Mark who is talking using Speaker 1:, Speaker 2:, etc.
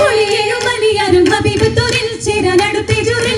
Speaker 1: നിരിൽ പുളിയേഴും ഹബീബ് ഹബീബത്തൂരിൽ ചേരാൻ അടുത്തേജൂരിൽ പട്ടിൽ